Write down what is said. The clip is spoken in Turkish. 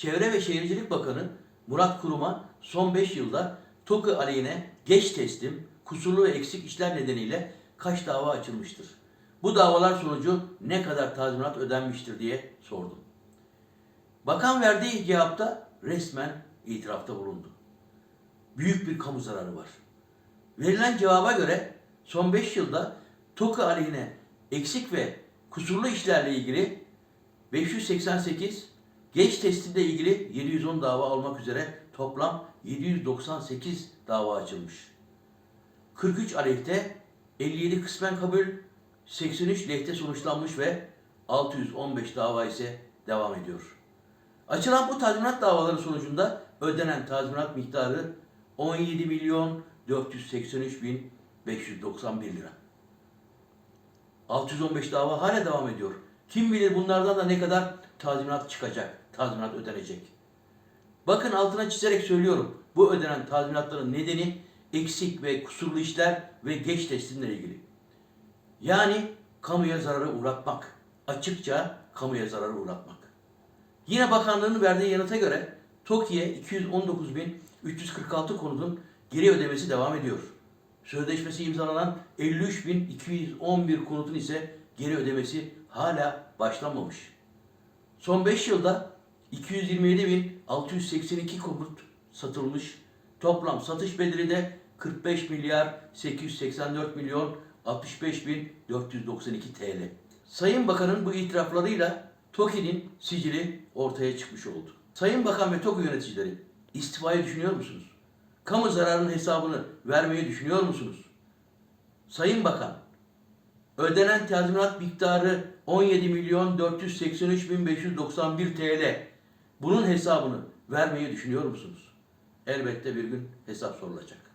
Çevre ve Şehircilik Bakanı Murat Kurum'a son 5 yılda TOKİ aleyhine geç teslim, kusurlu ve eksik işler nedeniyle kaç dava açılmıştır? Bu davalar sonucu ne kadar tazminat ödenmiştir diye sordum. Bakan verdiği cevapta resmen itirafta bulundu. Büyük bir kamu zararı var. Verilen cevaba göre son 5 yılda TOKİ aleyhine eksik ve kusurlu işlerle ilgili 588, geç teslimle ilgili 710 dava olmak üzere toplam 798 dava açılmış. 43 aleyhte, 57 kısmen kabul, 83 lehte sonuçlanmış ve 615 dava ise devam ediyor. Açılan bu tazminat davaları sonucunda ödenen tazminat miktarı 17 milyon 483 bin 591 lira. 615 dava hala devam ediyor. Kim bilir bunlardan da ne kadar tazminat çıkacak, tazminat ödenecek. Bakın altına çizerek söylüyorum. Bu ödenen tazminatların nedeni eksik ve kusurlu işler ve geç teslimle ilgili. Yani kamuya zararı uğratmak. Açıkça kamuya zararı uğratmak. Yine bakanlığın verdiği yanıta göre TOKİ'ye 219.346 konutun geri ödemesi devam ediyor. Sözleşmesi imzalanan 53.211 konutun ise geri ödemesi hala başlanmamış. Son 5 yılda 227.682 konut satılmış. Toplam satış bedeli de 45 milyar 884 milyon 65 bin 492 TL. Sayın Bakan'ın bu itiraflarıyla TOKİ'nin sicili ortaya çıkmış oldu. Sayın Bakan ve TOKİ yöneticileri istifayı düşünüyor musunuz? Kamu zararının hesabını vermeyi düşünüyor musunuz? Sayın Bakan, ödenen tazminat miktarı 17 milyon 483 bin 591 TL. Bunun hesabını vermeyi düşünüyor musunuz? Elbette bir gün hesap sorulacak.